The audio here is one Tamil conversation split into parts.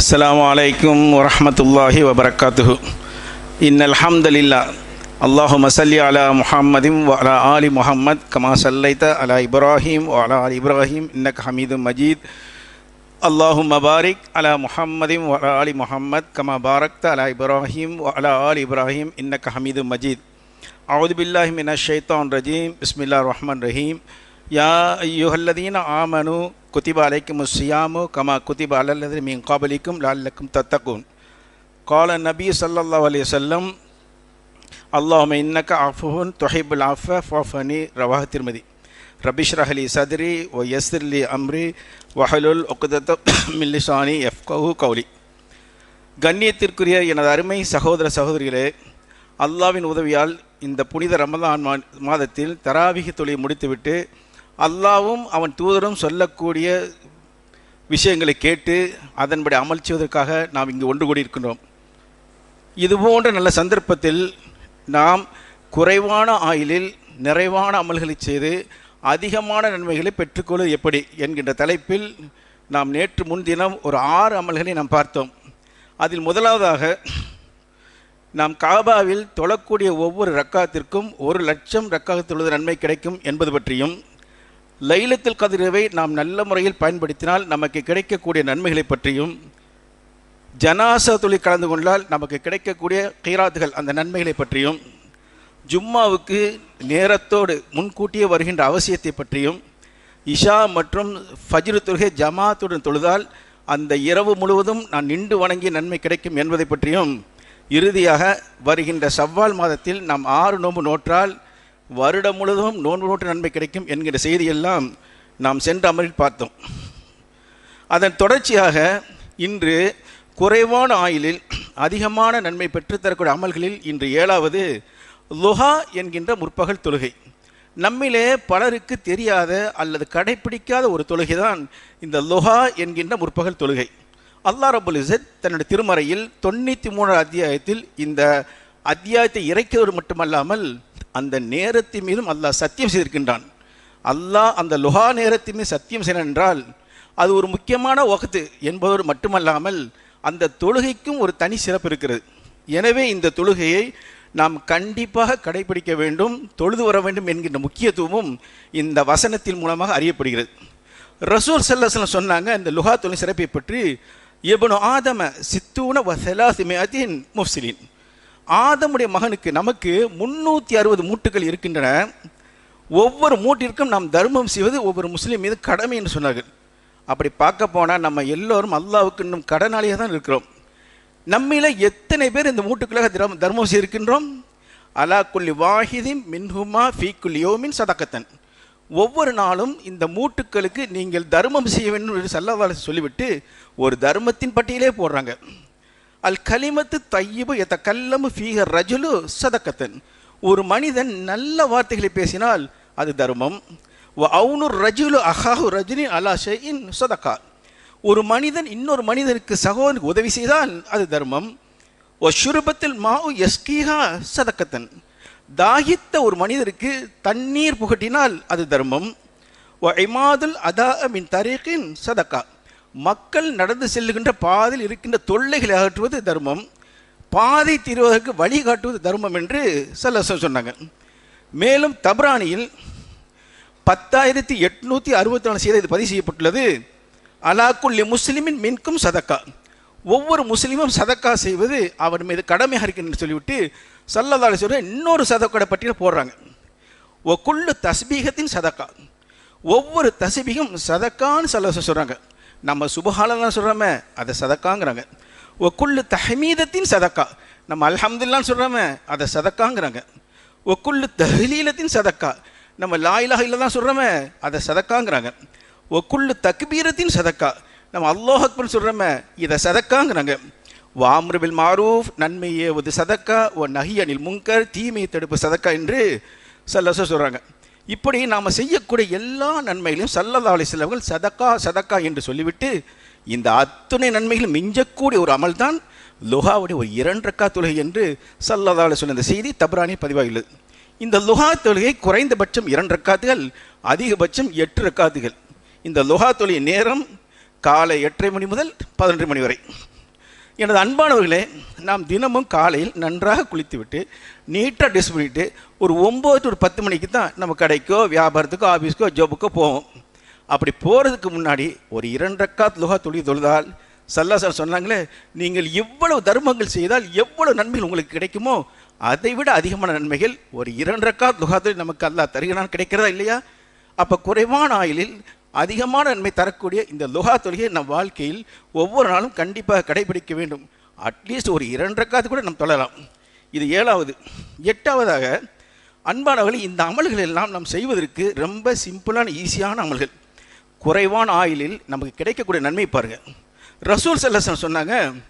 அஸ்லாம் வலைக்கும் வரமத்துல்லாஹி வபரகாத்துஹு இன் அல்ஹம்துலில்லா அல்லாஹு மசல்லி அலா முஹம்மதிம் வ அலா ஆலி முஹம்மத் கமா சல்லைத்த அலா இப்ராஹிம் வ அலா அலி இப்ராஹிம் இன்னக் ஹமீது மஜீத் اللهم بارك على محمد وعلى آل محمد كما باركت على إبراهيم وعلى آل إبراهيم إنك حميد مجيد. أعوذ بالله من الشيطان الرجيم. بسم الله الرحمن الرحيم. يا أيها الذين آمنوا كتب عليكم الصيام كما كتب على الذين من قبلكم لعلكم تتقون. قال النبي صلى الله عليه وسلم اللهم إنك عفو تحب العفو فاعف عني رواه الترمذي. ரபிஷ்ரஹலி சதுரி ஒ யஸ்ர்லி அம்ரி வஹலுல் ஒக்குதத்த மில்லிசானி எஃப்கவு கௌலி கண்ணியத்திற்குரிய எனது அருமை சகோதர சகோதரிகளே அல்லாவின் உதவியால் இந்த புனித ரமதான் மாதத்தில் தராவிக தொழிலை முடித்துவிட்டு அல்லாவும் அவன் தூதரும் சொல்லக்கூடிய விஷயங்களை கேட்டு அதன்படி அமல் செய்வதற்காக நாம் இங்கு ஒன்று கூடியிருக்கின்றோம். இதுபோன்ற நல்ல சந்தர்ப்பத்தில் நாம் குறைவான ஆயிலில் நிறைவான அமல்களை செய்து அதிகமான நன்மைகளை பெற்றுக்கொள்வது எப்படி என்கின்ற தலைப்பில் நாம் நேற்று முன்தினம் ஒரு ஆறு அமல்களை நாம் பார்த்தோம். அதில் முதலாவதாக நாம் காபாவில் தொழக்கூடிய ஒவ்வொரு ரக்காத்திற்கும் ஒரு லட்சம் ரக்காத் நன்மை கிடைக்கும் என்பது பற்றியும் லைலத்தில் கதிரவை நாம் நல்ல முறையில் பயன்படுத்தினால் நமக்கு கிடைக்கக்கூடிய நன்மைகளை பற்றியும் ஜனாசா தொழில் கலந்து கொண்டால் நமக்கு கிடைக்கக்கூடிய கீராத்துகள் அந்த நன்மைகளை பற்றியும் ஜும்மாவுக்கு நேரத்தோடு முன்கூட்டியே வருகின்ற அவசியத்தை பற்றியும் இஷா மற்றும் ஃபஜ்ரு தொழுகை ஜமாத்துடன் தொழுதால் அந்த இரவு முழுவதும் நான் நின்று வணங்கிய நன்மை கிடைக்கும் என்பதை பற்றியும் இறுதியாக வருகின்ற சவ்வால் மாதத்தில் நாம் ஆறு நோன்பு நோற்றால் வருடம் முழுவதும் நோன்பு நோட்டு நன்மை கிடைக்கும் என்கிற செய்தியெல்லாம் நாம் சென்ற அமரில் பார்த்தோம். அதன் தொடர்ச்சியாக இன்று குறைவான ஆயுளில் அதிகமான நன்மை பெற்றுத்தரக்கூடிய அமல்களில் இன்று ஏழாவது லுஹா என்கின்ற முற்பகல் தொழுகை. நம்மிலே பலருக்கு தெரியாத அல்லது கடைப்பிடிக்காத ஒரு தொழுகை தான் இந்த லுஹா என்கின்ற முற்பகல் தொழுகை. அல்லா ரபுல் இசத் தன்னுடைய திருமறையில் தொண்ணூற்றி மூணு அத்தியாயத்தில் இந்த அத்தியாயத்தை இறைக்கிறது மட்டுமல்லாமல் அந்த நேரத்தின் மீதும் அல்லாஹ் சத்தியம் செய்திருக்கின்றான். அல்லாஹ் அந்த லுஹா நேரத்தின் மீது சத்தியம் செய்யென்றால் அது ஒரு முக்கியமான ஒகத்து என்பதோடு மட்டுமல்லாமல் அந்த தொழுகைக்கும் ஒரு தனி சிறப்பு இருக்கிறது. எனவே இந்த தொழுகையை நாம் கண்டிப்பாக கடைபிடிக்க வேண்டும் தொழுது வர வேண்டும் என்கின்ற முக்கியத்துவமும் இந்த வசனத்தின் மூலமாக அறியப்படுகிறது. ரசூல் சல்லஸ்லம் சொன்னாங்க இந்த லுகா தொழில் சிறப்பை பற்றி எபனு ஆதம சித்தூன வசலாசிமேத்தின் முஃப்சிலின் ஆதமுடைய மகனுக்கு நமக்கு முன்னூற்றி அறுபது மூட்டுகள் இருக்கின்றன. ஒவ்வொரு மூட்டிற்கும் நாம் தர்மம் செய்வது ஒவ்வொரு முஸ்லீம் மீது கடமை என்று சொன்னார்கள். அப்படி பார்க்க போனால் நம்ம எல்லோரும் அல்லாவுக்கு இன்னும் கடனாளியாக தான் இருக்கிறோம். நம்மில எத்தனை பேர் இந்த மூட்டுக்களாக தர்ம தர்மம் செய்திருக்கின்றோம்? அலா குல்லி வாஹிதின் மின்ஹுமா ஃபீ யோமின் சதக்கத்தன் ஒவ்வொரு நாளும் இந்த மூட்டுக்களுக்கு நீங்கள் தர்மம் செய்ய வேண்டும் என்று சல்லவால சொல்லிவிட்டு ஒரு தர்மத்தின் பட்டியலே போடுறாங்க. அல் கலிமத்து தையபு எத்த கல்லமு ஃபீகர் ரஜுலு சதக்கத்தன் ஒரு மனிதன் நல்ல வார்த்தைகளை பேசினால் அது தர்மம். அவுனு ரஜுலு அஹாஹு ரஜினி அலா ஷெயின் சதக்கா ஒரு மனிதன் இன்னொரு மனிதனுக்கு சகோதரனுக்கு உதவி செய்தால் அது தர்மம். ஒரு சுருபத்தில் மாவு எஸ்கீஹா சதக்கத்தன். தாகித்த ஒரு மனிதருக்கு தண்ணீர் புகட்டினால் அது தர்மம். ஒ இமாதுல் அதா மின் தரீக்கின் சதக்கா. மக்கள் நடந்து செல்லுகின்ற பாதையில் இருக்கின்ற தொல்லைகளை அகற்றுவது தர்மம். பாதை தீர்வதற்கு வழிகாட்டுவது தர்மம் என்று சொல்ல சொன்னாங்க. மேலும் தப்ரானியில் பத்தாயிரத்தி எட்நூற்றி அறுபத்தி நாலு செய்தி இது பதிவு செய்யப்பட்டுள்ளது. அலாக்குள்ளி முஸ்லிமின் மின்கும் சதக்கா. ஒவ்வொரு முஸ்லீமும் சதக்கா செய்வது அவர் மீது கடமையாக இருக்குன்னு சொல்லிவிட்டு சல்லதால சொல்ற இன்னொரு சதக்கோட பட்டியல் போடுறாங்க. ஒ குள்ளு தஸ்பீகத்தின் சதக்கா. ஒவ்வொரு தஸ்பீகம் சதக்கான்னு சல்ல சொல்கிறாங்க நம்ம சுபஹாலதான் சொல்கிறோமே அதை சதக்காங்கிறாங்க. ஒ குள்ளு தஹமீதத்தின் சதக்கா. நம்ம அல்ஹம்துல்லான்னு சொல்கிறோமே அதை சதக்காங்கிறாங்க. ஒ குள்ளு தஹலீலத்தின் சதக்கா. நம்ம லாயிலாக இல்லை தான் சொல்கிறோமே அதை சதக்காங்கிறாங்க. ஒக்குள்ளு தக்பீரத்தின் சதக்கா. நம்ம அல்லாஹ் அக்பர் சொல்கிறோமே இதை சதக்காங்கிறாங்க. வாம்ருபில் மாரூஃப் நன்மை ஏவது சதக்கா ஓ நஹி அனில் முங்கர் தீமை தடுப்பு சதக்கா என்று சல்லச சொல்கிறாங்க இப்படி நாம் செய்யக்கூடிய எல்லா நன்மைகளையும் சல்லல்லா அலிஸ்லவர்கள் சதக்கா சதக்கா என்று சொல்லிவிட்டு இந்த அத்துணை நன்மைகளும் மிஞ்சக்கூடிய ஒரு அமல் தான் லுஹாவுடைய ஒரு இரண்டக்கா தொழுகை என்று சல்லதால சொன்ன இந்த செய்தி தப்ரானி பதிவாகியுள்ளது. இந்த லுஹா தொழுகை குறைந்தபட்சம் இரண்டு ரக்காத்துகள் அதிகபட்சம் எட்டு ரக்காத்துகள். இந்த லுஹா தொழில் நேரம் காலை எட்டரை மணி முதல் பதினொன்று மணி வரை. எனது அன்பானவர்களே நாம் தினமும் காலையில் நன்றாக குளித்துவிட்டு நீட்டாக ட்ரெஸ் பண்ணிவிட்டு ஒரு ஒம்பது டு ஒரு பத்து மணிக்கு தான் நம்ம கடைக்கோ வியாபாரத்துக்கோ ஆஃபீஸ்க்கோ ஜாபுக்கோ போவோம். அப்படி போகிறதுக்கு முன்னாடி ஒரு இரண்டக்காத் லுகா தொழில் தொழுதால் சல்லாசார் சொன்னாங்களே நீங்கள் எவ்வளவு தர்மங்கள் செய்தால் எவ்வளவு நன்மைகள் உங்களுக்கு கிடைக்குமோ அதை விட அதிகமான நன்மைகள் ஒரு இரண்டக்காத் லுகா தொழில் நமக்கு அல்லா தருகிறான் கிடைக்கிறதா இல்லையா? அப்போ குறைவான ஆயிலில் அதிகமான நன்மை தரக்கூடிய இந்த லுகா தொழுகையை நம் வாழ்க்கையில் ஒவ்வொரு நாளும் கண்டிப்பாக கடைபிடிக்க வேண்டும். அட்லீஸ்ட் ஒரு இரண்டரைக்காவது கூட நம் தொழலாம். இது ஏழாவது. எட்டாவதாக அன்பானவர்கள் இந்த அமல்கள் எல்லாம் நாம் செய்வதற்கு ரொம்ப சிம்பிளான ஈஸியான அமல்கள். குறைவான ஆயிலில் நமக்கு கிடைக்கக்கூடிய நன்மை பாருங்கள் ரசூல் சல்லசன் சொன்னாங்க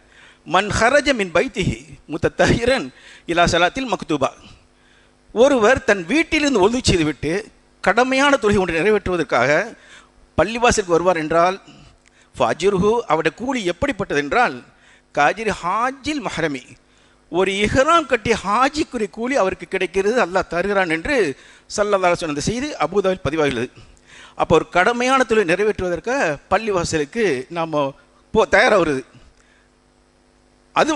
மன் ஹரஜ மின் பைத்திஹி முத்த தஹிரன் இலா சலாத்தில் மக்தூபா. ஒருவர் தன் வீட்டிலிருந்து ஒழுங்கு செய்துவிட்டு கடமையான தொழில் ஒன்றை நிறைவேற்றுவதற்காக பள்ளிவாசலுக்கு வருவார் என்றால் ஃபஜிர்ஹு அவருடைய கூலி எப்படிப்பட்டது என்றால் காஜிர் ஹாஜில் மஹரமி ஒரு இஹ்ராம் கட்டிய ஹாஜிக்குரிய கூலி அவருக்கு கிடைக்கிறது அல்லாஹ் தருகிறான் என்று சல்லல்லா சொன்ன அந்த செய்தி அபுதாவில் பதிவாகிறது. அப்போ ஒரு கடமையான தொழில் நிறைவேற்றுவதற்காக பள்ளிவாசலுக்கு நாம் போ தயாராகிறது. அது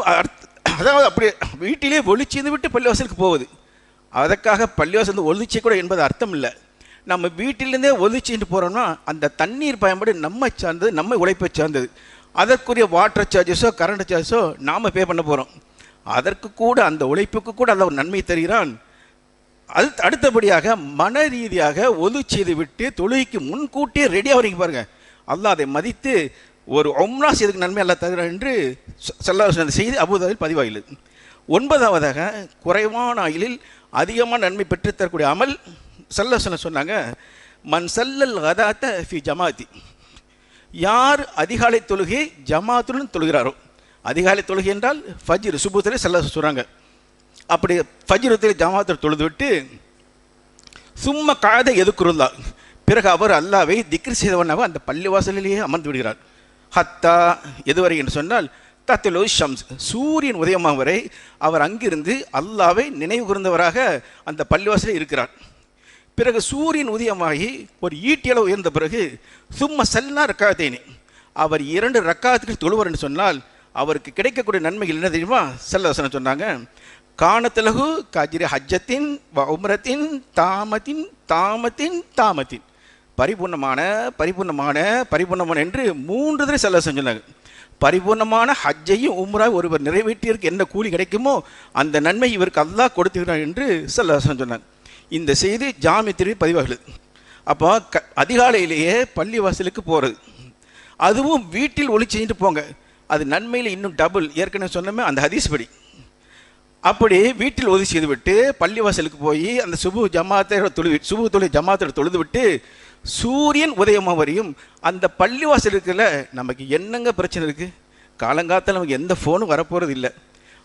அதாவது அப்படி வீட்டிலே ஒழிச்சிருந்து விட்டு பள்ளிவாசலுக்கு போகுது அதற்காக பள்ளிவாசல் ஒளிச்சி கூட என்பது அர்த்தம் இல்லை நம்ம வீட்டிலேருந்தே ஒளிச்சிட்டு போகிறோம்னா அந்த தண்ணீர் பயன்பாடு நம்ம சார்ந்தது நம்ம உழைப்பை சார்ந்தது. அதற்குரிய வாட்டர் சார்ஜஸோ கரண்ட் சார்ஜஸோ நாம் பே பண்ண போகிறோம் அதற்கு கூட அந்த உழைப்புக்கு கூட அந்த ஒரு நன்மை தருகிறான். அது அடுத்தபடியாக மன ரீதியாக ஒது செய்து விட்டு தொழுகைக்கு முன்கூட்டியே ரெடியாக வரீங்க பாருங்கள் அல்லாஹ் அதை மதித்து ஒரு ஒம்ரா செய்ததுக்கு நன்மை அல்லா தருகிறான் என்று செல்ல அந்த செய்தி அபுதாபில் பதிவாகிறது ஒன்பதாவதாக குறைவான ஆயிலில் அதிகமான நன்மை பெற்றுத்தரக்கூடிய அமல் சல்லசன சொல்ல சொன்னாங்க மண் சல்லல் கதாத்த ஃபி ஜமாத்தி யார் அதிகாலை தொழுகை ஜமாத்துடன் தொழுகிறாரோ அதிகாலை தொழுகை என்றால் ஃபஜ்ர் சுபுத்திலே செல்ல சொல்கிறாங்க அப்படி ஃபஜ்ரத்தில் ஜமாத்தில் தொழுது விட்டு சும்மா காதை எதுக்குருந்தா பிறகு அவர் அல்லாவை திக்ரி செய்தவனாக அந்த பள்ளிவாசலிலேயே அமர்ந்து விடுகிறார். ஹத்தா எதுவரை என்று சொன்னால் தத்திலோ ஷம்ஸ் சூரியன் உதயமாகும் வரை அவர் அங்கிருந்து அல்லாவை நினைவு கூர்ந்தவராக அந்த பள்ளிவாசலில் இருக்கிறார். பிறகு சூரியன் உதயமாகி ஒரு ஈட்டியளவு உயர்ந்த பிறகு சும்மா சல்லா ரக்காத்தேனி. அவர் இரண்டு ரக்காத்துக்கு தொழுவர் என்று சொன்னால் அவருக்கு கிடைக்கக்கூடிய நன்மைகள் என்ன தெரியுமா? செல்லவசனம் சொன்னாங்க காணத்தலகு கஜிரி ஹஜ்ஜத்தின் வ உம்ரத்தின் தாமத்தின் தாமத்தின் தாமத்தின். பரிபூர்ணமான பரிபூர்ணமான பரிபூர்ணமான என்று மூன்று தடவை செல்ல சொன்னாங்க. பரிபூர்ணமான ஹஜ்ஜையும் உம்ரா ஒருவர் நிறைவேற்றியதற்கு என்ன கூலி கிடைக்குமோ அந்த நன்மை இவருக்கு அல்லாஹ் கொடுத்துக்கிறார் என்று செல்லவசனம் சொன்னாங்க. இந்த செய்தி ஜாமித்திரி பதிவாகுது அப்போ க அதிகாலையிலேயே பள்ளிவாசலுக்கு போகிறது அதுவும் வீட்டில் ஒளி செஞ்சுட்டு போங்க. அது நன்மையில் இன்னும் டபுள் ஏற்கனவே சொன்னோமே அந்த ஹதீஸ் படி அப்படி வீட்டில் ஒதுக்கி செய்து விட்டு பள்ளிவாசலுக்கு போய் அந்த சுபு ஜமாத்தோட தொழு சுபு தொழில் ஜமாத்தோட தொழுது விட்டு சூரியன் உதயமாக வரையும் அந்த பள்ளிவாசலுக்குள்ள நமக்கு என்னங்க பிரச்சனை இருக்குது காலங்காலத்தில் நமக்கு எந்த ஃபோனும் வரப்போகிறது இல்லை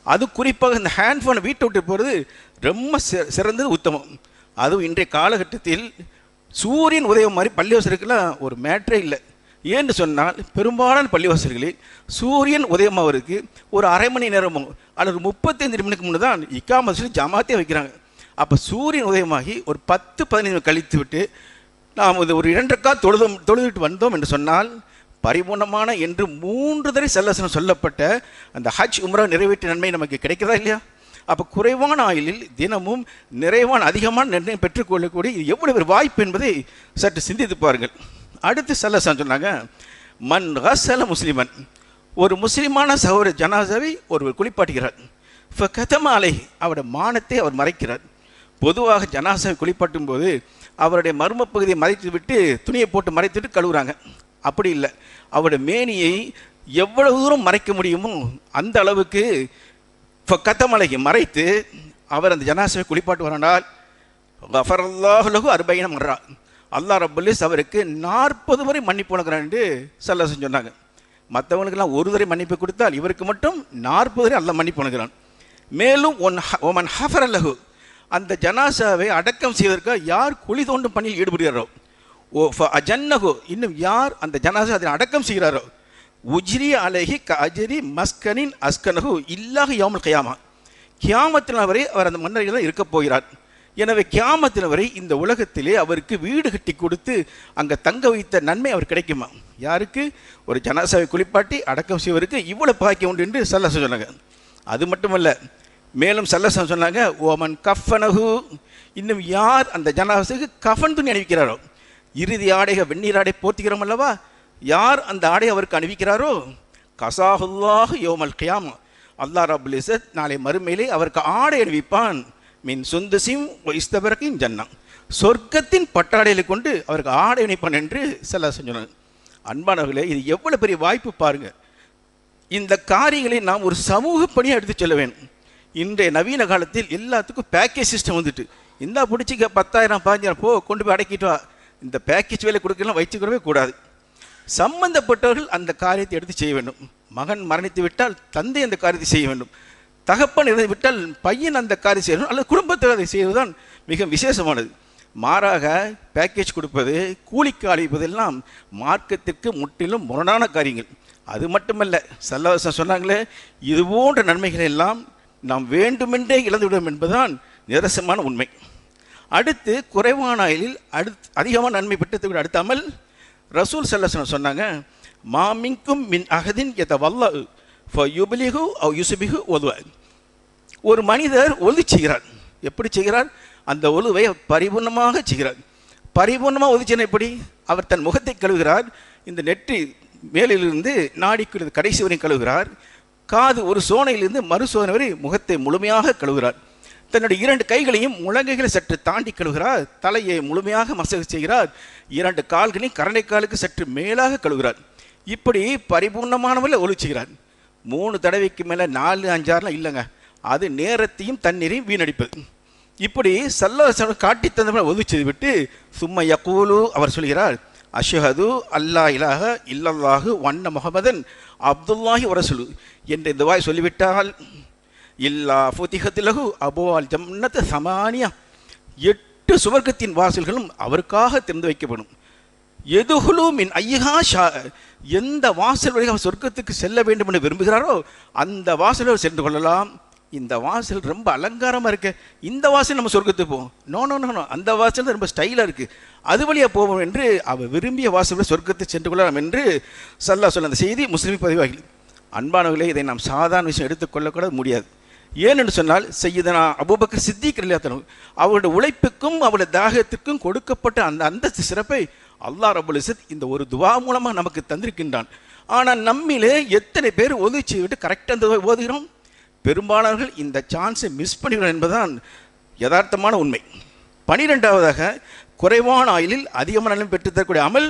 அது குறிப்பாக இந்த ஹேண்ட் ஃபோனை வீட்டை விட்டு போகிறது ரொம்ப சிறந்தது உத்தமம். அதுவும் இன்றைய காலகட்டத்தில் சூரியன் உதயம் மாதிரி பள்ளிவாசலுக்கெல்லாம் ஒரு மேட்ரே இல்லை. ஏன்னு சொன்னால் பெரும்பாலான பள்ளிவாசல்களில் சூரியன் உதயமாவதற்கு ஒரு அரை மணி நேரமோ அல்லது முப்பத்தைந்து நிமிடத்துக்கு முன்னே தான் இக்காமசில் ஜமாத்தே வைக்கிறாங்க. அப்போ சூரியன் உதயமாகி ஒரு பத்து பதினைந்து கழித்து விட்டு நாம் இது ஒரு இரண்டக்கா தொழுது தொழுதுட்டு வந்தோம் என்று சொன்னால் பரிபூர்ணமான என்று மூன்று தடவை செல்லசனம் சொல்லப்பட்ட அந்த ஹஜ் உம்ரா நிறைவேற்ற நன்மை நமக்கு கிடைக்கிறதா இல்லையா? அப்போ குறைவான ஆயிலில் தினமும் நிறைவான அதிகமான நன்மை பெற்றுக்கொள்ளக்கூடிய இது எவ்வளவு ஒரு வாய்ப்பு என்பதை சற்று சிந்தித்து பாருங்கள். அடுத்து செல்லசன் சொன்னாங்க மன் ஹசல முஸ்லிமன். ஒரு முஸ்லிமான சகோதர ஜனாசாவை ஒருவர் குளிப்பாட்டுகிறார். கதமா அலை அவருடைய மானத்தை அவர் மறைக்கிறார். பொதுவாக ஜனாசாவை குளிப்பாட்டும் போது அவருடைய மர்ம பகுதியை மறைத்து விட்டு துணியை போட்டு மறைத்துட்டு கழுவுறாங்க. அப்படி இல்லை. அவருடைய மேனியை எவ்வளவு தூரம் மறைக்க முடியுமோ அந்த அளவுக்கு கத்தமலையை மறைத்து அவர் அந்த ஜனாசவை குளிப்பாட்டு வரனால் கஃபரல்லாஹுலகு அர்பைன மர்ரா. அல்லாஹ் ரப்புல்லிஸ் அவருக்கு நாற்பது முறை மன்னிப்பு வழங்குறான் என்று சொன்னாங்க. மற்றவங்களுக்கெல்லாம் ஒரு தடவை மன்னிப்பு கொடுத்தால் இவருக்கு மட்டும் நாற்பது தடவை அல்லாஹ் மன்னிப்பு வழங்குறான். மேலும் ஒன் ஹ- ஒமன் ஹஃபர் அல்லஹு அந்த ஜனாசாவை அடக்கம் செய்வதற்காக யார் குழி தோண்டும் பணியில் ஈடுபடுகிறாரோ? ஓ ஃப இன்னும் யார் அந்த ஜனாசா அதை அடக்கம் செய்கிறாரோ? உஜ்ரி அலஹி க அஜரி மஸ்கனின் அஸ்கனகு இல்லாக யோமல் கயாமா. கியாமத்தின வரை அவர் அந்த மன்னர்கள் தான் இருக்கப் போகிறார். எனவே கியாமத்தின வரை இந்த உலகத்திலே அவருக்கு வீடு கட்டி கொடுத்து அங்கே தங்க வைத்த நன்மை அவர் கிடைக்குமா? யாருக்கு? ஒரு ஜனாசாவை குளிப்பாட்டி அடக்கம் செய்வருக்கு இவ்வளோ பாக்கியம் உண்டு என்று சல்லசம் சொன்னாங்க. அது மட்டுமல்ல மேலும் சல்லசம் சொன்னாங்க ஓமன் கஃபனகு இன்னும் யார் அந்த ஜனாசுக்கு கஃபன் துணி அணிவிக்கிறாரோ? இறுதி ஆடைகள் வெந்நீர் ஆடை போர்த்திக்கிறோம் அல்லவா? யார் அந்த ஆடை அவருக்கு அணிவிக்கிறாரோ? கசாஹுல்லாஹ் யோமல் கியாம். அல்லா ரபுல் இசத் நாளை மறுமையிலே அவருக்கு ஆடை அணிவிப்பான். மின் சுந்துசிம் இஸ்தபரக்கின் ஜன்னம். சொர்க்கத்தின் பட்டாடைகளை கொண்டு அவருக்கு ஆடை அணிப்பான் என்று செல்ல சொன்னாங்க அன்பானவர்களே இது எவ்வளவு பெரிய வாய்ப்பு பாருங்கள் இந்த காரியங்களை நாம் ஒரு சமூக பணியாக எடுத்து செல்ல வேண்டும். இன்றைய நவீன காலத்தில் எல்லாத்துக்கும் பேக்கேஜ் சிஸ்டம் வந்துட்டு. இந்தா பிடிச்சிக்க பத்தாயிரம் பதினஞ்சாயிரம் போ கொண்டு போய் அடக்கிட்டு வா. இந்த பேக்கேஜ் வேலை கொடுக்கலாம் வச்சுக்கிறவே கூடாது. சம்பந்தப்பட்டவர்கள் அந்த காரியத்தை எடுத்து செய்ய வேண்டும். மகன் மரணித்து விட்டால் தந்தை அந்த காரியத்தை செய்ய வேண்டும். தகப்பன் இறந்து விட்டால் பையன் அந்த காரியம் செய்யணும் அல்லது குடும்பத்தில் அதை செய்வதுதான் மிக விசேஷமானது. மாறாக பேக்கேஜ் கொடுப்பது கூலிக்கு அழைப்பதெல்லாம் மார்க்கத்திற்கு முற்றிலும் முரணான காரியங்கள். அது மட்டுமல்ல சல்லவசம் சொன்னாங்களே இது போன்ற நன்மைகளை எல்லாம் நாம் வேண்டுமென்றே இழந்துவிடும் என்பதுதான் நிரசமான உண்மை. அடுத்து குறைவான ஆயிலில் அடுத்து அதிகமான நன்மை பெற்றத்தை விட அடுத்தாமல் ரசூல் சல்லசனம் சொன்னாங்க மாமிங்கும் மின் அகதின் எத வல்ல யுபிலிகு அவ் யுசுபிகு ஒதுவ ஒரு மனிதர் ஒலி செய்கிறார். எப்படி செய்கிறார்? அந்த ஒலுவை பரிபூர்ணமாக செய்கிறார். பரிபூர்ணமாக ஒதுச்சின எப்படி? அவர் தன் முகத்தை கழுவுகிறார் இந்த நெற்றி மேலிலிருந்து நாடிக்குள்ள கடைசி வரை கழுவுகிறார் காது ஒரு சோனையிலிருந்து மறு சோனை வரை முகத்தை முழுமையாக கழுவுகிறார். தன்னுடைய இரண்டு கைகளையும் முழங்கைகளை சற்று தாண்டி கழுவுகிறார். தலையை முழுமையாக மசகு செய்கிறார். இரண்டு கால்களையும் கரண்டை காலுக்கு சற்று மேலாக கழுவுகிறார். இப்படி பரிபூர்ணமானவர்கள் ஒளி செய்கிறார் மூணு தடவைக்கு மேலே நாலு அஞ்சாறுலாம் இல்லைங்க. அது நேரத்தையும் தண்ணீரையும் வீணடிப்பது இப்படி சல்ல காட்டி தந்தவரை ஒதுச்சது விட்டு சும்மா யக்கூலு அவர் சொல்கிறார் அஷஹது அல்லா இலாக இல்லல்லாஹு வண்ண முகமதன் அப்துல்லாஹி வரசுலு என்று இந்த வாய் சொல்லிவிட்டால் இல்லா ஃபுதிகத்திலகு அபோவால் ஜம்னத் சமானியா. எட்டு சுவர்க்கத்தின் வாசல்களும் அவருக்காக திறந்து வைக்கப்படும். எதுகுலு மின் ஐயா ஷா எந்த வாசல் வழியாக சொர்க்கத்துக்கு செல்ல வேண்டும் என்று விரும்புகிறாரோ அந்த வாசலில் சென்று கொள்ளலாம். இந்த வாசல் ரொம்ப அலங்காரமாக இருக்கு. இந்த வாசல் நம்ம சொர்க்கத்துக்கு போவோம். நோ நோ நோ நோ அந்த வாசல் தான் ரொம்ப ஸ்டைலாக இருக்குது அது வழியாக போவோம் என்று அவர் விரும்பிய வாசலில் சொர்க்கத்தை சென்று கொள்ளலாம் என்று சல்லா சொல்ல அந்த செய்தி முஸ்லீம் பதிவாகி. அன்பானவர்களே இதை நாம் சாதாரண விஷயம் எடுத்துக்கொள்ளக்கூட முடியாது. ஏனென்று சொன்னால் செய்யதனா அபுபக்கர் சித்திக் இல்லத்தனும் அவருடைய உழைப்புக்கும் அவருடைய தாகத்திற்கும் கொடுக்கப்பட்ட அந்த அந்தஸ்து சிறப்பை அல்லாஹ் ரபுல் இசத் இந்த ஒரு துவா மூலமாக நமக்கு தந்திருக்கின்றான். ஆனால் நம்மிலே எத்தனை பேர் ஒதுச்சி விட்டு கரெக்டாக அந்த ஓதுகிறோம்? பெரும்பாலானவர்கள் இந்த சான்ஸை மிஸ் பண்ணிவிடும் என்பதுதான் யதார்த்தமான உண்மை. பனிரெண்டாவதாக குறைவான ஆயிலில் அதிகமான நிலம் பெற்று தரக்கூடிய அமல்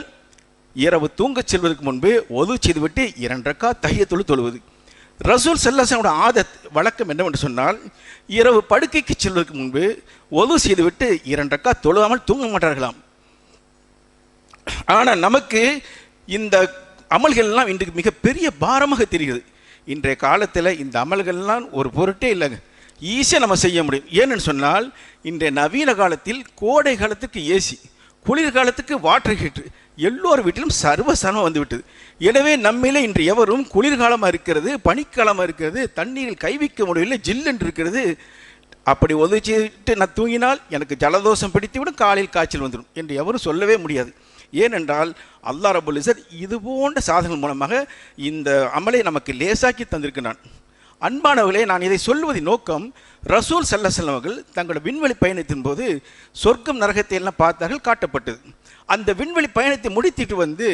இரவு தூங்கச் செல்வதற்கு முன்பு ஒது செய்துவிட்டு இரண்டக்கா தையத்தொழு தொழுவது. ரசூல் செல்லாசனோட ஆதத் வழக்கம் என்னவென்று சொன்னால் இரவு படுக்கைக்கு செல்வதற்கு முன்பு ஒது செய்துவிட்டு இரண்டக்கா தொழுவாமல் தூங்க மாட்டார்களாம். ஆனால் நமக்கு இந்த அமல்கள்லாம் இன்றைக்கு மிகப்பெரிய பாரமாக தெரிகிறது. இன்றைய காலத்தில் இந்த அமல்கள்லாம் ஒரு பொருட்டே இல்லைங்க. ஈஸியாக நம்ம செய்ய முடியும். ஏன்னு சொன்னால் இன்றைய நவீன காலத்தில் கோடை காலத்துக்கு ஏசி குளிர்காலத்துக்கு வாட்டர் ஹீட்டர் எல்லோர் வீட்டிலும் சர்வசனம் வந்துவிட்டது. எனவே நம்மிலே இன்று எவரும் குளிர்காலமாக இருக்கிறது பனிக்காலமாக இருக்கிறது தண்ணீரில் கைவிக்க முடியவில்லை ஜில்லுன்னு இருக்கிறது. அப்படி ஒதுச்சிட்டு நான் தூங்கினால் எனக்கு ஜலதோஷம் பிடித்துவிடும் காலையில் காய்ச்சல் வந்துடும் என்று எவரும் சொல்லவே முடியாது. ஏனென்றால் அல்லா ரபுல் இசர் இது போன்ற சாதனங்கள் மூலமாக இந்த அமலை நமக்கு லேசாக்கி தந்திருக்கிறான். அன்பானவர்களே நான் இதை சொல்வதின் நோக்கம் ரசூல் செல்ல செல்லவர்கள் தங்களோட விண்வெளி பயணத்தின் போது சொர்க்கம் நரகத்தை எல்லாம் பார்த்தார்கள் காட்டப்பட்டது. அந்த விண்வெளி பயணத்தை முடித்திட்டு வந்து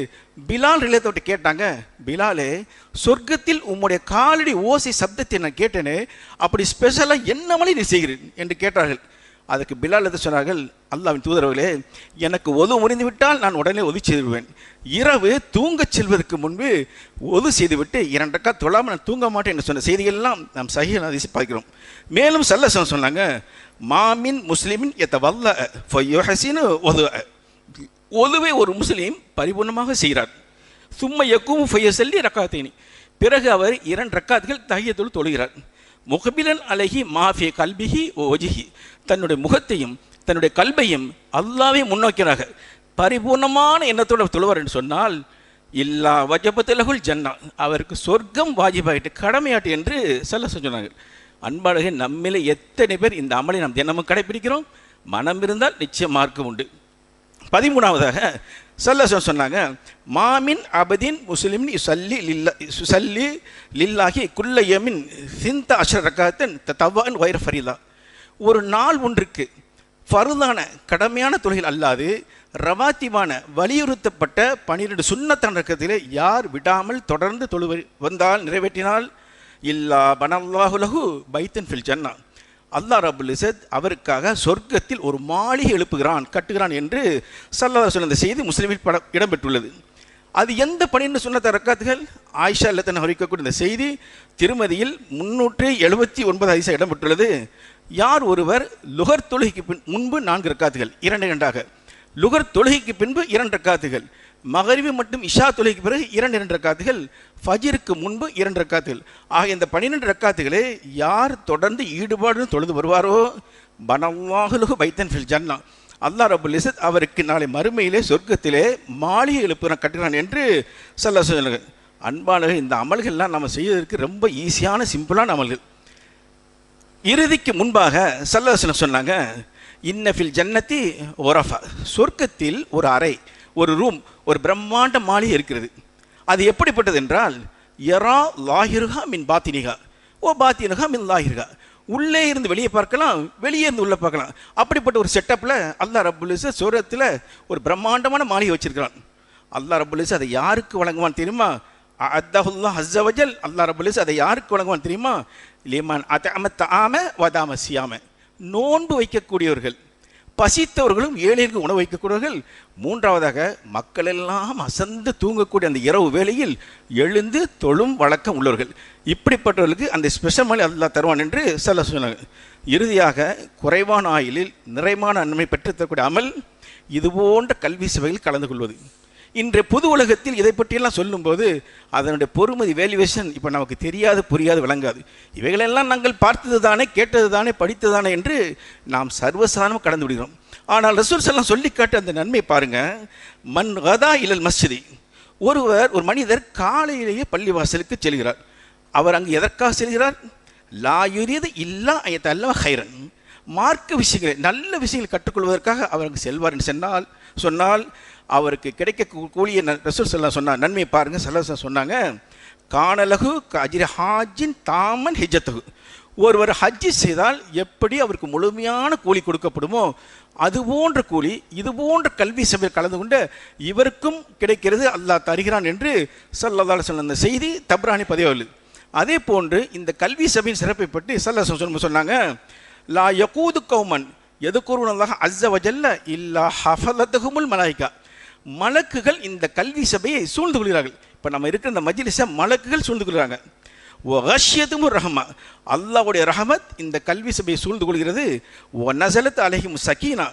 பிலால் ரிலேத்தவர்கிட்ட கேட்டாங்க பிலாலே சொர்க்கத்தில் உம்முடைய காலடி ஓசை சப்தத்தை நான் கேட்டேனே அப்படி ஸ்பெஷலாக என்னமலை நீ செய்கிறேன் என்று கேட்டார்கள். அதுக்கு பிலால் எது சொன்னார்கள்? அல்லாவின் தூதரவர்களே எனக்கு ஒது முறிந்து விட்டால் நான் உடனே ஒது செய்துவிடுவேன். இரவு தூங்கச் செல்வதற்கு முன்பு ஒது செய்துவிட்டு இரண்டக்கா தொழாமல் நான் தூங்க மாட்டேன் என்று சொன்ன செய்தியெல்லாம் நாம் சகிய அதிசி பார்க்கிறோம். மேலும் சல்லசன் சொன்னாங்க மாமின் முஸ்லீமின் எத்த வல்ல ஃபொய்யோஹசின்னு ஒது ஒதுவை ஒரு முஸ்லீம் பரிபூர்ணமாக செய்கிறார். சும்மா எக்கும் ஃபைய சொல்லி ரக்காத்தேனி. பிறகு அவர் இரண்டு ரக்காத்துகள் தகையத்தோடு தொழுகிறார். முகபிலன் அழகி மாஃபி கல்பிஹி ஓஜிஹி தன்னுடைய முகத்தையும் தன்னுடைய கல்வையும் அல்லாவே முன்னோக்கிறாக பரிபூர்ணமான எண்ணத்தோடு தொழுவார் என்று சொன்னால் இல்லா வஜபத்திலகுல் ஜன்னா. அவருக்கு சொர்க்கம் வாஜிபாயிட்டு கடமையாட்டு என்று சொல்ல சொன்னாங்க அன்பாளர்கள் நம்மிலே எத்தனை பேர் இந்த அமலை நாம் தினமும் கடைபிடிக்கிறோம்? மனம் இருந்தால் நிச்சயம் மார்க்கம் உண்டு. பதிமூணாவதாக சல்ல சொன்னாங்க மாமின் அபதின் முஸ்லிமின் சல்லி லில்லா சல்லி லில்லாகி குல்லையமின் சிந்த அஷரக்காத்தன் தவான் வைர ஃபரிதா. ஒரு நாள் ஒன்றுக்கு ஃபருதான கடமையான தொழில் அல்லாது ரவாத்திவான வலியுறுத்தப்பட்ட பனிரெண்டு சுண்ணத்தான ரக்கத்திலே யார் விடாமல் தொடர்ந்து தொழு வந்தால் நிறைவேற்றினால் இல்லா பனல்லாஹுலகு பைத்தன் ஃபில் ஜன்னா. அல்லா ரபுல் இசத் அவருக்காக சொர்க்கத்தில் ஒரு மாளிகை எழுப்புகிறான் கட்டுகிறான் என்று சல்லா சொன்ன செய்தி முஸ்லீமில் படம் இடம்பெற்றுள்ளது. அது எந்த பணின்னு சொன்ன ரக்காத்துகள்? ஆயிஷா இல்லத்தன் அறிவிக்கக்கூடிய இந்த செய்தி திருமதியில் முன்னூற்றி எழுபத்தி ஒன்பது ஐசா இடம்பெற்றுள்ளது. யார் ஒருவர் லுகர் தொழுகைக்கு பின் முன்பு நான்கு ரக்காத்துகள் இரண்டு இரண்டாக. லுகர் தொழுகைக்கு பின்பு இரண்டு ரக்காத்துகள். மகரிவு மற்றும் இஷா தொலைக்கு பிறகு இரண்டு இரண்டு ரக்காத்துகள் ஃபஜிற்கு முன்பு இரண்டு ரக்காத்துகள். ஆக இந்த பன்னிரெண்டு ரக்காத்துகளை யார் தொடர்ந்து ஈடுபாடுன்னு தொழுது வருவாரோ? பனவாகுலுகு பைத்தன் ஃபில் ஜன்னா. அல்லாஹ் ரபுல் இசத் அவருக்கு நாளை மறுமையிலே சொர்க்கத்திலே மாளிகை நான் கட்டுகிறான் என்று சொல்ல சொல்லுங்க அன்பானவர்கள் இந்த அமல்கள்லாம் நம்ம செய்வதற்கு ரொம்ப ஈஸியான சிம்பிளான அமல்கள். இறுதிக்கு முன்பாக சல்லசன சொன்னாங்க இன்னஃபில் ஜன்னத்தி ஒரஃபா சொர்க்கத்தில் ஒரு அறை ஒரு ரூம் ஒரு பிரம்மாண்ட மாளிகை இருக்கிறது. அது எப்படிப்பட்டது என்றால் எரா லாஹிர்ஹா மின் பாத்தினிகா ஓ பாத்தினிகா மின் லாஹிர்ஹா. உள்ளே இருந்து வெளியே பார்க்கலாம் வெளியே இருந்து உள்ளே பார்க்கலாம். அப்படிப்பட்ட ஒரு செட்டப்பில் அல்லாஹ் ரபுல்லிச சூரத்தில் ஒரு பிரம்மாண்டமான மாளிகை வச்சிருக்கிறான். அல்லாஹ் ரபுல்லிச அதை யாருக்கு வழங்குவான் தெரியுமா? அத்தஹுல்லா ஹஸ்ஸவஜல் அல்லாஹ் ரபுல்லிச அதை யாருக்கு வழங்குவான் தெரியுமா? லிமான் அத்தம தாம வதாம சியாம. நோன்பு வைக்கக்கூடியவர்கள். பசித்தவர்களும் ஏழைக்கு உணவு வைக்கக்கூடியவர்கள். மூன்றாவதாக மக்கள் எல்லாம் அசந்து தூங்கக்கூடிய அந்த இரவு வேளையில் எழுந்து தொழும் வழக்கம் உள்ளவர்கள். இப்படிப்பட்டவர்களுக்கு அந்த ஸ்பெஷல் மொழி அல்லா தருவான் என்று சொல்ல சொன்னாங்க. இறுதியாக குறைவான ஆயிலில் நிறைவான நன்மை பெற்றுத்தரக்கூடிய அமல் இதுபோன்ற கல்வி சபையில் கலந்து கொள்வது. இன்று புது உலகத்தில் இதை பற்றியெல்லாம் சொல்லும்போது அதனுடைய பொறுமதி வேல்யூவேஷன் இப்போ நமக்கு தெரியாது புரியாது விளங்காது. இவைகளெல்லாம் நாங்கள் பார்த்தது தானே கேட்டது தானே படித்தது தானே என்று நாம் சர்வசாதாரணம் கடந்து விடுகிறோம். ஆனால் ரசூல்ஸ் எல்லாம் சொல்லி காட்ட அந்த நன்மை பாருங்கள் மண் கதா இலல் மஸ்ஜிதி. ஒருவர் ஒரு மனிதர் காலையிலேயே பள்ளிவாசலுக்கு செல்கிறார். அவர் அங்கு எதற்காக செல்கிறார்? லாயுரியது இல்லா ஐயத்தல்ல ஹைரன் மார்க்க விஷயங்களை நல்ல விஷயங்களை கற்றுக்கொள்வதற்காக அவர் அங்கு செல்வார் என்று சொன்னால் சொன்னால் அவருக்கு கிடைக்க கூலிய ரசூல் சொல்லலாம் சொன்னார் நன்மையை பாருங்கள் சல்லா சொன்னாங்க காணலகு அஜிர ஹாஜின் தாமன் ஹிஜத்தகு ஒருவர் ஹஜ்ஜி செய்தால் எப்படி அவருக்கு முழுமையான கூலி கொடுக்கப்படுமோ அது போன்ற கூலி இது போன்ற கல்வி சபையில் கலந்து கொண்டு இவருக்கும் கிடைக்கிறது அல்லாஹ் தருகிறான் என்று சல்லதால சொன்ன அந்த செய்தி தப்ரானி பதிவாளு அதே போன்று இந்த கல்வி சபையின் சிறப்பை பற்றி சல்லா சொன்னாங்க லா யகூது கௌமன் எது கூறுவதாக அஸ்ஸ வஜல்ல இல்லா ஹஃபலத்துகுமுல் மலாய்க்கா மலக்குகள் இந்த கல்வி சபையை சூழ்ந்து கொள்கிறார்கள். இப்போ நம்ம இருக்கிற இந்த மஜ்லிஸை மலக்குகள் சூழ்ந்து கொள்கிறாங்க. ஒஹஷியதும் ரஹமா. அல்லாவுடைய ரஹமத் இந்த கல்வி சபையை சூழ்ந்து கொள்கிறது. ஒ நசலத் அலஹிம் சக்கீனா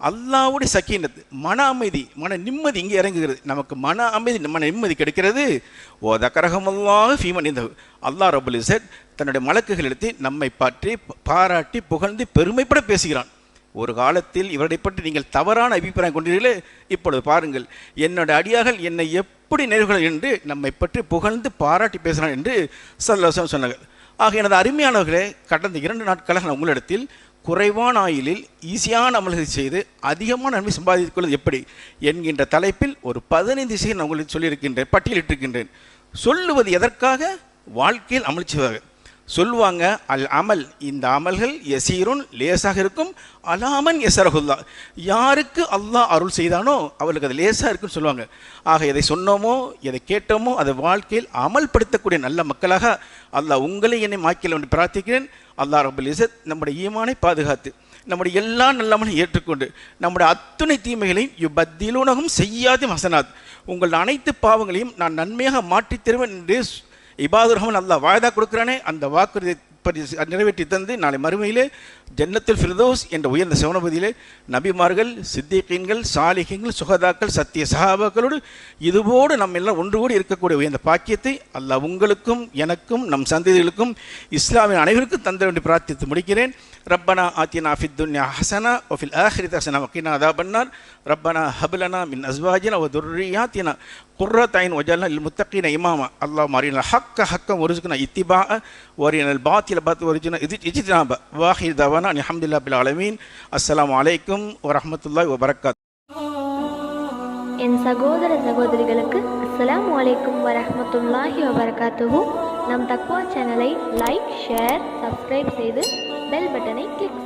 அல்லாவுடைய சக்கீனத் மன அமைதி மன நிம்மதி இங்கே இறங்குகிறது. நமக்கு மன அமைதி மன நிம்மதி கிடைக்கிறது. ஓ தக்கரகமல்லாக ஃபீமன் இந்த அல்லா ரபுல் இசட் தன்னுடைய மலக்குகள் எடுத்து நம்மை பற்றி பாராட்டி புகழ்ந்து பெருமைப்பட பேசுகிறான். ஒரு காலத்தில் இவரை பற்றி நீங்கள் தவறான அபிப்பிராயம் கொண்டீர்களே இப்பொழுது பாருங்கள் என்னோட அடியார்கள் என்னை எப்படி நேர்கள் என்று நம்மை பற்றி புகழ்ந்து பாராட்டி பேசுகிறான் என்று சல்லவசம் சொன்னார்கள். ஆக எனது அருமையானவர்களே கடந்த இரண்டு நாட்களாக நான் உங்களிடத்தில் குறைவான ஆயிலில் ஈஸியான அமல்களை செய்து அதிகமான நன்மை சம்பாதித்துக் கொள்வது எப்படி என்கின்ற தலைப்பில் ஒரு பதினைந்து செய்ய நான் உங்களுக்கு சொல்லியிருக்கின்றேன் பட்டியலிட்டிருக்கின்றேன். சொல்லுவது எதற்காக? வாழ்க்கையில் அமல் செய்வதாக சொல்லுவாங்க அல் அமல். இந்த அமல்கள் எசீருன் லேசாக இருக்கும். அலாமன் எசரகுல்லா யாருக்கு அல்லாஹ் அருள் செய்தானோ அவளுக்கு அது லேசாக இருக்குன்னு சொல்லுவாங்க. ஆக எதை சொன்னோமோ எதை கேட்டோமோ அதை வாழ்க்கையில் அமல்படுத்தக்கூடிய நல்ல மக்களாக அல்லாஹ் உங்களை என்னை மாக்கில் ஒன்று பிரார்த்திக்கிறேன். அல்லாஹ் ரபுல் இசத் நம்முடைய ஈமானை பாதுகாத்து நம்முடைய எல்லா நல்லமனையும் ஏற்றுக்கொண்டு நம்முடைய அத்துணை தீமைகளையும் இவ்வத்திலூனகம் செய்யாது மசனாத் உங்கள் அனைத்து பாவங்களையும் நான் நன்மையாக மாற்றித் தருவேன் என்று இபாதுர் ரஹ்மான் அல்லாஹ் வாய்தா கொடுக்குறானே அந்த வாக்குறுதி நிறைவேற்றி தந்து நாளை மறுமையிலே ஜன்னத்தில் ஃபிர்தோஸ் என்ற உயர்ந்த சிவனபதியிலே நபிமார்கள் சித்திகீன்கள் சாலிகங்கள் சுகதாக்கள் சத்திய சகாபாக்களோடு இதுபோடு நம்ம எல்லாம் ஒன்று கூடி இருக்கக்கூடிய உயர்ந்த பாக்கியத்தை அல்லாஹ் உங்களுக்கும் எனக்கும் நம் சந்ததிகளுக்கும் இஸ்லாமின் அனைவருக்கும் தந்த வேண்டி பிரார்த்தித்து முடிக்கிறேன். ரப்பனா ஆத்தியனா ஃபித்துன்யா ஹசனா ஒஃபில் அஹரித் ஹசனா வக்கீனா அதா பன்னார் ரப்பனா ஹபுலனா மின் அஸ்வாஜினா ஒ துர்ரியாத்தினா. குர்ரத்தாயின் ஒஜல்னா இல் முத்தக்கின இமாமா. அல்லா மாறின ஹக்க ஹக்கம் ஒரிஜுக்குன இத்திபா ஒரியனல் பாத்தில பாத் ஒரிஜினா இது இஜித்னாப. வாஹிர் தவானா அல்ஹம்துலில்லாஹ் பில் அலமீன் அஸ்லாம் அலைக்கும் வரஹ்மத்துல்லாஹி வபரகாத் என் சகோதர சகோதரிகளுக்கு அஸ்லாம் அலைக்கும் வரமத்துல்லாஹி வபரகாத்துஹு நம் தக்வா சேனலை லைக் ஷேர் சப்ஸ்கிரைப் செய்து பெல் பட்டனை கிளிக் செய்யுங்கள்